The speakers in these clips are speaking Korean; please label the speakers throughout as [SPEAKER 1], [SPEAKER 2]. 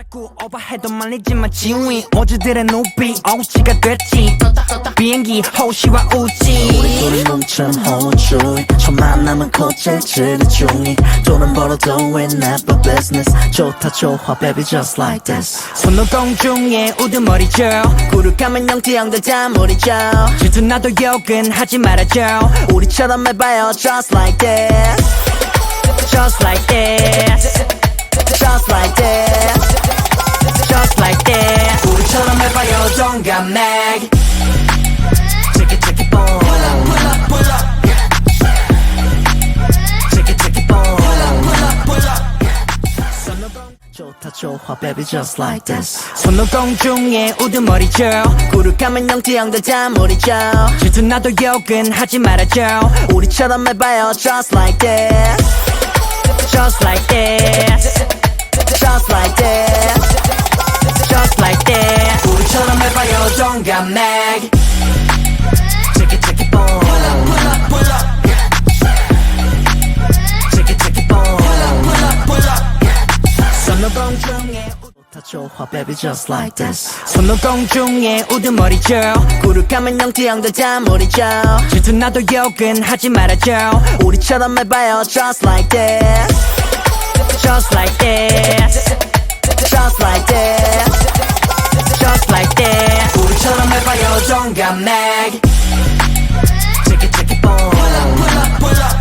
[SPEAKER 1] 자꾸 오버해도 말리지만 지위 오즈들의 눈빛 어우치가 됐지. 비행기 호시와 우지.
[SPEAKER 2] 우리 몸처럼 호주이 첫 만남은 즐기 중이. 돈은 벌어도 it's never business. 좋다 좋아 baby just like this.
[SPEAKER 1] 손오공 중에 우두머리죠.
[SPEAKER 2] 꿀을 까면 영티형들 잠물이죠.
[SPEAKER 1] 질투 나도 욕은 하지 말아줘.
[SPEAKER 2] 우리처럼 해봐요 just like this.
[SPEAKER 1] Just like this.
[SPEAKER 2] Just like this
[SPEAKER 1] 우리처럼 해봐요 동감맥 Check it check it boom Pull up pull up pull up Check it check it boom Pull up pull up pull up
[SPEAKER 2] 좋다 좋아 baby just like this
[SPEAKER 1] 손오공 중에 우두머리죠
[SPEAKER 2] 꿀을 까면 영티형들 잠물이죠
[SPEAKER 1] 질투 나도 욕은 하지 말아줘
[SPEAKER 2] 우리처럼 해봐요 just like this
[SPEAKER 1] Just like this
[SPEAKER 2] just like this
[SPEAKER 1] 동감맥 Check it check it boom Pull up pull up pull up Check it check it boom Pull up pull up pull up 손오공 중에 우-
[SPEAKER 2] 좋다 좋아 baby just like this
[SPEAKER 1] 손오공 중에 우두머리죠
[SPEAKER 2] 꿀을 까면 영티형들 잠물이죠
[SPEAKER 1] 질투 나도 욕은 하지 말아줘
[SPEAKER 2] 우리처럼 해봐요 just like this
[SPEAKER 1] Just like this
[SPEAKER 2] just like this
[SPEAKER 1] Just like this 해봐요 동감맥 Check it check it boom Pull up pull up pull up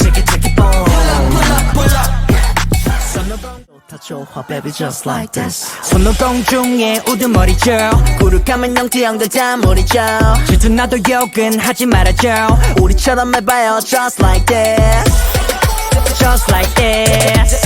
[SPEAKER 1] Check it check it boom Pull up pull up pull up 손오공
[SPEAKER 2] 좋다 좋아 baby just like this
[SPEAKER 1] 손오공 중에 우두머리죠
[SPEAKER 2] 꿀을 까면 영티형들 잠물이죠
[SPEAKER 1] 질투 나도 욕은 하지 말아줘
[SPEAKER 2] 우리처럼 해봐요 just like this
[SPEAKER 1] Just like this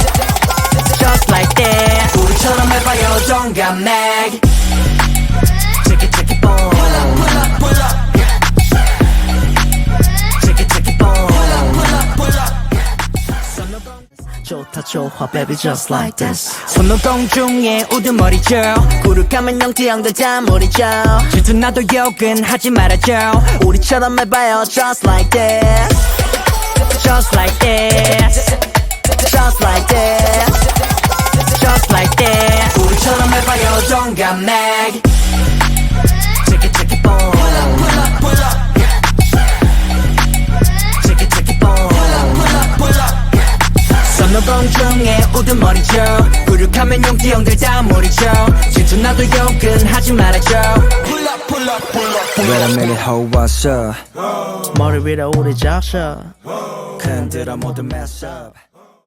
[SPEAKER 1] 동감맥 Check it check it boom Pull up pull up pull up Check it check it boom Pull up pull up pull up
[SPEAKER 2] 좋다 좋아 baby just like this
[SPEAKER 1] 손오공 중에 우두머리죠
[SPEAKER 2] 꿀을 까면 영티형들 잠물이죠
[SPEAKER 1] 질투 나도 욕은 하지 말아줘
[SPEAKER 2] 우리처럼 해봐요
[SPEAKER 1] just like this 우리처럼 해봐요 동감맥 Check it check it boom Pull up pull up pull up Check it check it boom Pull up pull up pull up 손오공 중에 우두머리죠 부룩하면 용띠형들 다 모르죠 질투 나도 욕은 하지 말아줘 Pull up pull up pull up
[SPEAKER 3] Wait a minute, hold what's up?
[SPEAKER 2] 머리 위로 우리 적셔
[SPEAKER 3] 흔들어 모두 mess up